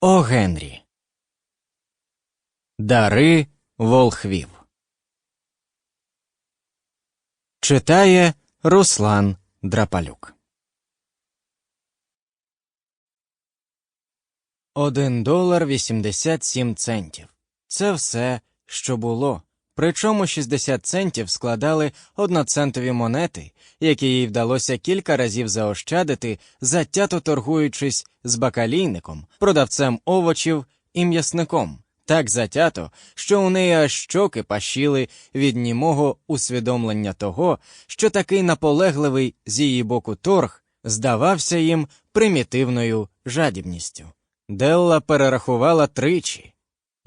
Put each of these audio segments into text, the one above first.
О Генрі. Дари волхвів. Читає Руслан Драпалюк. Один долар вісімдесят сім центів. Це все, що було. Причому 60 центів складали одноцентові монети, які їй вдалося кілька разів заощадити, затято торгуючись з бакалійником, продавцем овочів і м'ясником. Так затято, що у неї аж щоки пашіли від німого усвідомлення того, що такий наполегливий з її боку торг здавався їм примітивною жадібністю. Делла перерахувала тричі.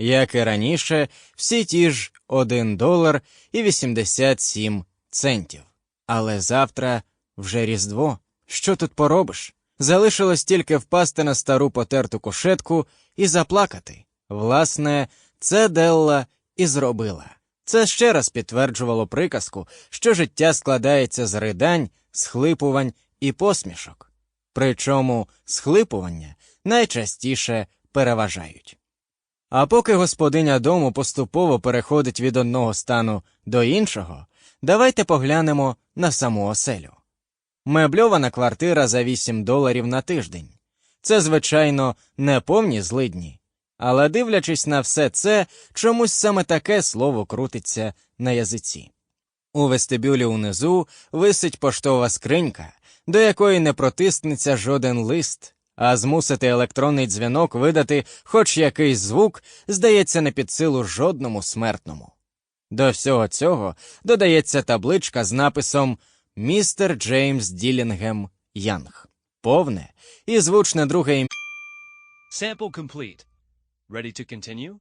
Як і раніше, всі ті ж 1 долар і 87 центів. Але завтра вже Різдво. Що тут поробиш? Залишилось тільки впасти на стару потерту кушетку і заплакати. Власне, це Делла і зробила. Це ще раз підтверджувало приказку, що життя складається з ридань, схлипувань і посмішок. Причому схлипування найчастіше переважають. А поки господиня дому поступово переходить від одного стану до іншого, давайте поглянемо на саму оселю. Мебльована квартира за 8 доларів на тиждень. Це, звичайно, не повні злидні. Але дивлячись на все це, чомусь саме таке слово крутиться на язиці. У вестибюлі унизу висить поштова скринька, до якої не протиснеться жоден лист, а змусити електронний дзвінок видати хоч якийсь звук, здається, не під силу жодному смертному. До всього цього додається табличка з написом Містер Джеймс Ділінгем Янг. Повне і звучне друге ім'я. Sample complete. Ready to continue?